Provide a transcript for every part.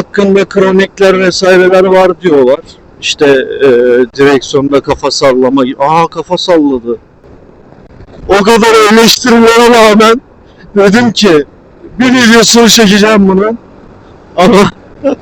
hakkında kronikler vesaireler var diyorlar. İşte e, direksiyonda kafa sallama. Aa kafa salladı. O kadar eleştirilere rağmen dedim ki bir videosunu çekeceğim bunun. Ama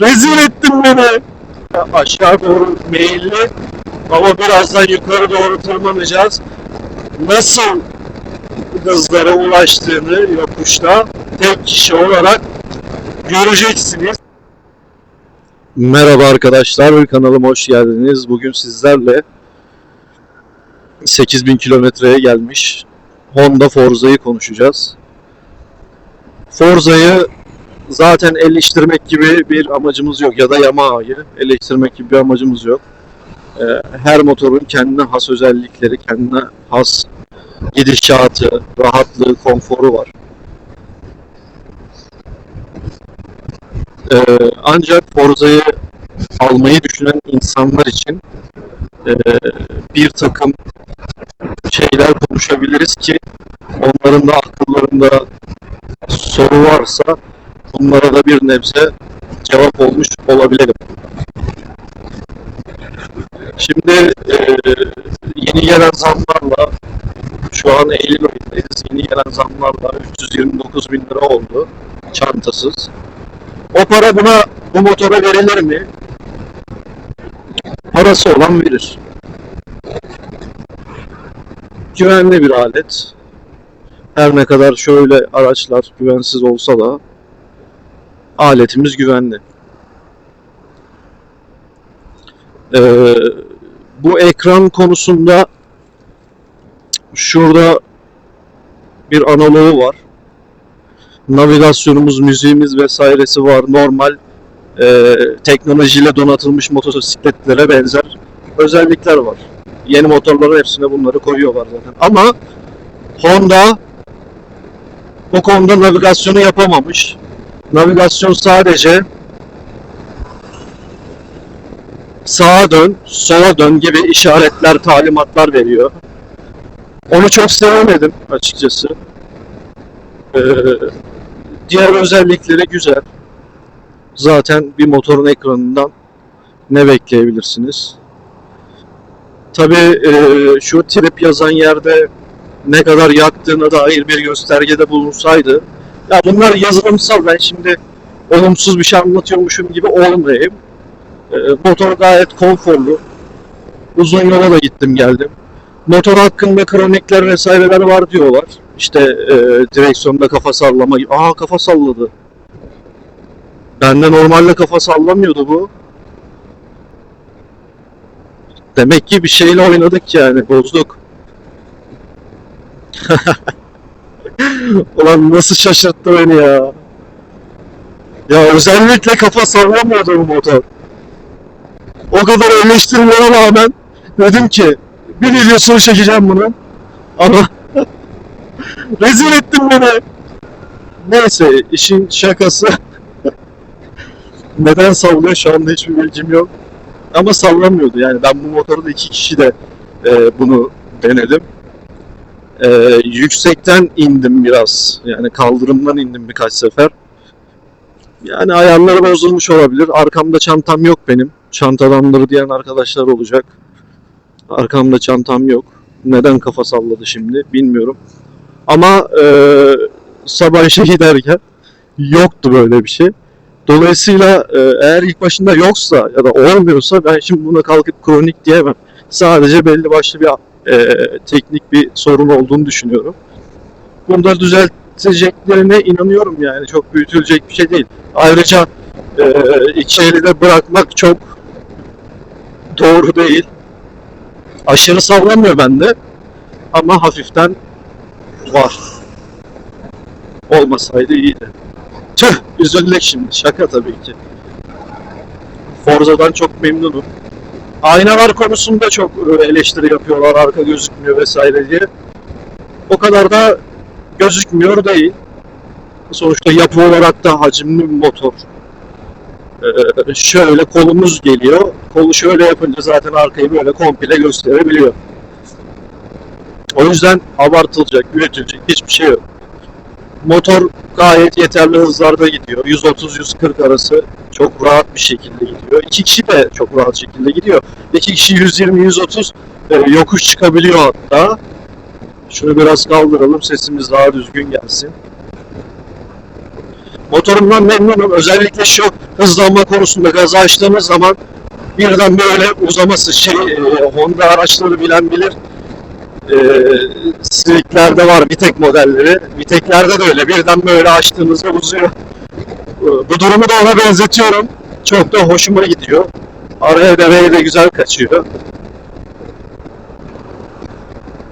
rezil ettin beni. Aşağı doğru meyilli ama birazdan yukarı doğru tırmanacağız. Nasıl hızlara ulaştığını yokuşta tek kişi olarak göreceksiniz. Merhaba arkadaşlar, kanalıma hoş geldiniz. Bugün sizlerle 8000 kilometreye gelmiş Honda Forza'yı konuşacağız. Forza'yı zaten eleştirmek gibi bir amacımız yok ya da Yamaha'yı eleştirmek gibi bir amacımız yok. Ee, Her motorun kendine has özellikleri, kendine has gidişatı, rahatlığı, konforu var. Ee, ancak Forza'yı almayı düşünen insanlar için e, bir takım şeyler konuşabiliriz ki onların da akıllarında soru varsa bunlara da bir nebze cevap olmuş olabilelim. Şimdi e, yeni gelen zamlarla şu an Eylül ayındayız. Yeni gelen zamlarla 329 bin lira oldu çantasız. O para buna bu motora verilir mi? Parası olan verir. Güvenli bir alet. Her ne kadar şöyle araçlar güvensiz olsa da aletimiz güvenli. Ee, bu ekran konusunda şurada bir analoğu var. Navigasyonumuz, müziğimiz vesairesi var. Normal e, teknolojiyle donatılmış motosikletlere benzer özellikler var. Yeni motorların hepsine bunları koyuyorlar zaten. Ama Honda bu konuda navigasyonu yapamamış. Navigasyon sadece sağa dön, sola dön gibi işaretler, talimatlar veriyor. Onu çok sevemedim açıkçası. Ee, diğer özellikleri güzel. Zaten bir motorun ekranından ne bekleyebilirsiniz? Tabii e, şu trip yazan yerde ne kadar yaktığına dair bir göstergede bulunsaydı. Ya bunlar yazılımsal. Ben şimdi olumsuz bir şey anlatıyormuşum gibi olmayayım. E, motor gayet konforlu. Uzun yola da gittim geldim. Motor hakkında kronikler vesaireler var diyorlar. İşte e, direksiyonda kafa sallama. Aa kafa salladı. Bende normalde kafa sallamıyordu bu. Demek ki bir şeyle oynadık yani, bozduk. Ulan nasıl şaşırttı beni ya. Ya özellikle kafa sallamıyordu bu motor. O kadar eleştirilere rağmen dedim ki bir videosunu çekeceğim bunun. Ama rezil ettin beni. Neyse işin şakası. Neden sallıyor şu anda hiçbir bilgim yok. Ama sallamıyordu yani ben bu motoru da iki kişi de e, bunu denedim. E, yüksekten indim biraz. Yani kaldırımdan indim birkaç sefer. Yani ayarları bozulmuş olabilir. Arkamda çantam yok benim. Çantadandır diyen arkadaşlar olacak. Arkamda çantam yok. Neden kafa salladı şimdi bilmiyorum. Ama e, sabah işe giderken yoktu böyle bir şey. Dolayısıyla e, eğer ilk başında yoksa ya da olmuyorsa ben şimdi buna kalkıp kronik diyemem. Sadece belli başlı bir e, teknik bir sorun olduğunu düşünüyorum. Bunları düzelteceklerine inanıyorum yani çok büyütülecek bir şey değil. Ayrıca e, iki eli de bırakmak çok doğru değil. Aşırı sallamıyor bende ama hafiften var. Olmasaydı iyiydi. Tüh üzüldük şimdi. Şaka tabii ki. Forza'dan çok memnunum. Aynalar konusunda çok e, eleştiri yapıyorlar. Arka gözükmüyor vesaire diye. O kadar da gözükmüyor değil. Sonuçta yapı olarak da hacimli bir motor. Ee, şöyle kolumuz geliyor. Kolu şöyle yapınca zaten arkayı böyle komple gösterebiliyor. O yüzden abartılacak, büyütülecek hiçbir şey yok. Motor gayet yeterli hızlarda gidiyor. 130-140 arası çok rahat bir şekilde gidiyor. İki kişi de çok rahat şekilde gidiyor. İki kişi 120-130 e, yokuş çıkabiliyor hatta. Şunu biraz kaldıralım sesimiz daha düzgün gelsin. Motorumdan memnunum. Özellikle şu hızlanma konusunda gaz açtığımız zaman birden böyle uzaması şey e, Honda araçları bilen bilir. E, Civic'lerde var Vitek modelleri. Vitek'lerde de öyle. Birden böyle açtığınızda uzuyor. Bu durumu da ona benzetiyorum. Çok da hoşuma gidiyor. Araya dereye de güzel kaçıyor.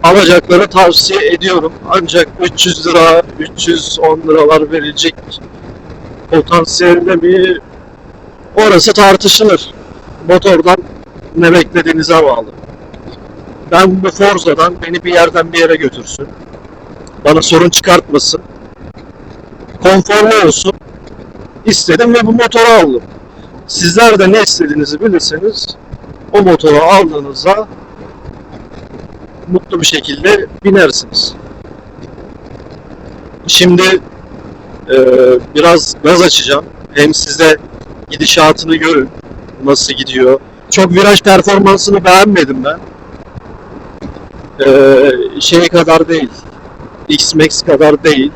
Alacakları tavsiye ediyorum. Ancak 300 lira, 310 liralar verilecek potansiyelde mi orası tartışılır. Motordan ne beklediğinize bağlı. Ben bu Forza'dan beni bir yerden bir yere götürsün. Bana sorun çıkartmasın. Konforlu olsun. İstedim ve bu motoru aldım. Sizler de ne istediğinizi bilirseniz o motoru aldığınızda mutlu bir şekilde binersiniz. Şimdi e, biraz gaz açacağım. Hem size gidişatını görün. Nasıl gidiyor. Çok viraj performansını beğenmedim ben. E, şey kadar değil. X-Max kadar değil.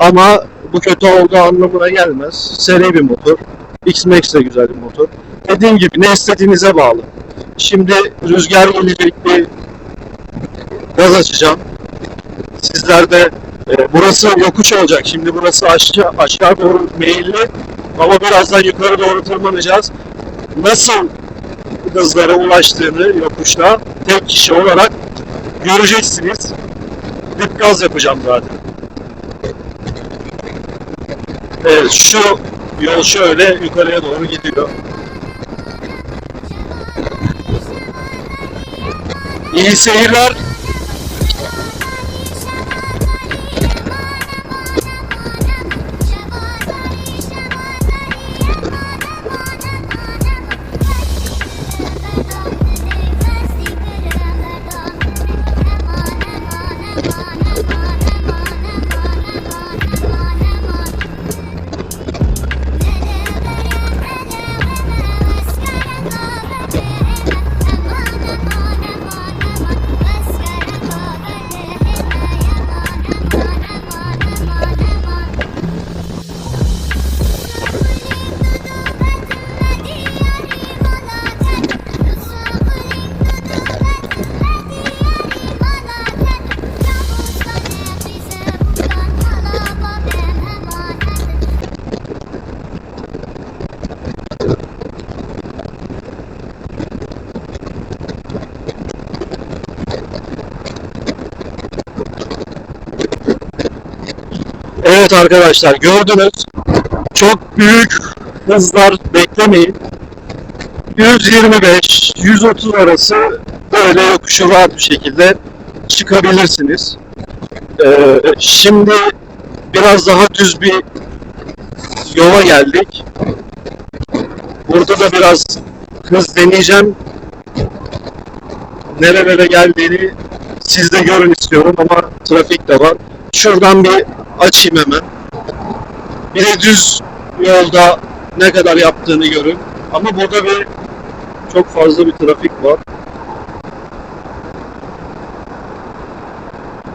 Ama bu kötü olduğu anlamına gelmez. Seri bir motor. X-Max de güzel bir motor. Dediğim gibi ne istediğinize bağlı. Şimdi rüzgar gelecek bir gaz açacağım. Sizler de e, burası yokuş olacak. Şimdi burası aşağı, aşağı doğru meyilli ama birazdan yukarı doğru tırmanacağız. Nasıl hızlara ulaştığını yokuşta tek kişi olarak göreceksiniz. Dip gaz yapacağım zaten. Evet şu yol şöyle yukarıya doğru gidiyor. İyi seyirler. Evet arkadaşlar gördünüz. Çok büyük hızlar beklemeyin. 125, 130 arası böyle yokuşu rahat bir şekilde çıkabilirsiniz. Ee, şimdi biraz daha düz bir yola geldik. Burada da biraz hız deneyeceğim. Nerelere geldiğini siz de görün istiyorum ama trafik de var. Şuradan bir açayım hemen. Bir de düz yolda ne kadar yaptığını görün. Ama burada bir çok fazla bir trafik var.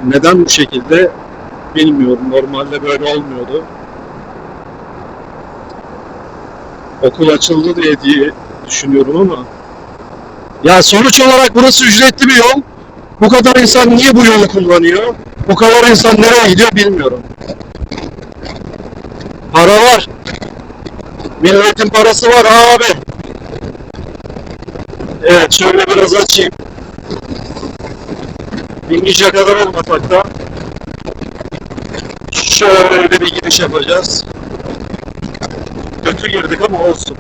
Neden bu şekilde bilmiyorum. Normalde böyle olmuyordu. Okul açıldı diye diye düşünüyorum ama ya sonuç olarak burası ücretli bir yol. Bu kadar insan niye bu yolu kullanıyor? Bu kadar insan nereye gidiyor bilmiyorum. Para var. Milletin parası var abi. Evet şöyle biraz açayım. İngilizce kadar da şöyle bir giriş yapacağız. Kötü girdik ama olsun.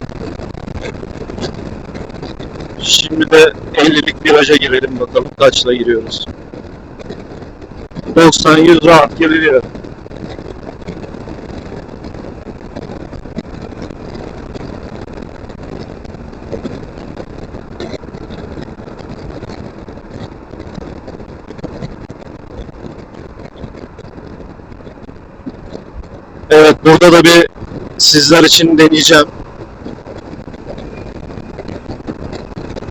Şimdi de 50'lik viraja girelim bakalım kaçla giriyoruz. 90-100 rahat giriliyor. Burada da bir sizler için deneyeceğim.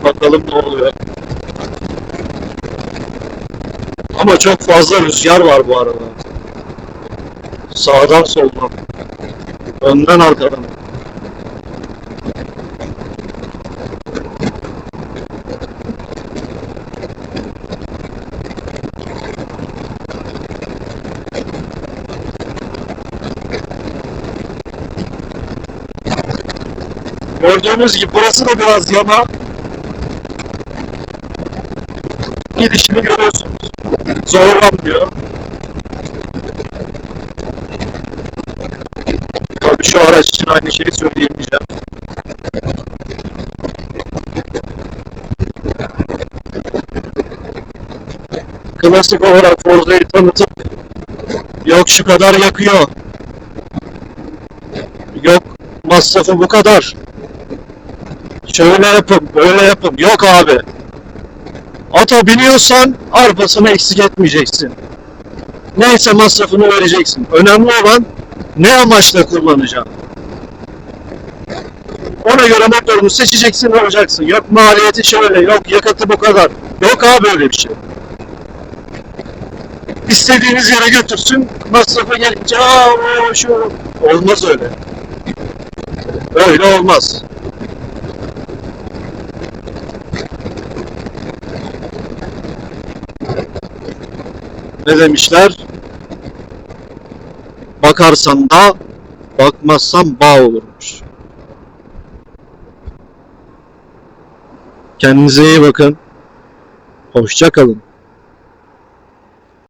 Bakalım ne oluyor. Ama çok fazla rüzgar var bu arada. Sağdan soldan. Önden arkadan. Gördüğünüz gibi burası da biraz yana. Gidişini görüyorsunuz. Zorlanmıyor. Tabii şu araç için aynı şeyi söyleyemeyeceğim. Klasik olarak Forza'yı tanıtıp yok şu kadar yakıyor. Yok masrafı bu kadar. Şöyle yapın, böyle yapın. Yok abi. Ata biniyorsan arpasını eksik etmeyeceksin. Neyse masrafını vereceksin. Önemli olan ne amaçla kullanacaksın. Ona göre motorunu seçeceksin, alacaksın. Yok maliyeti şöyle, yok yakıtı bu kadar. Yok abi öyle bir şey. İstediğiniz yere götürsün, masrafı gelince aa şu olmaz öyle. Öyle olmaz. Ne demişler? Bakarsan da, bakmazsan bağ olurmuş. Kendinize iyi bakın. Hoşça kalın.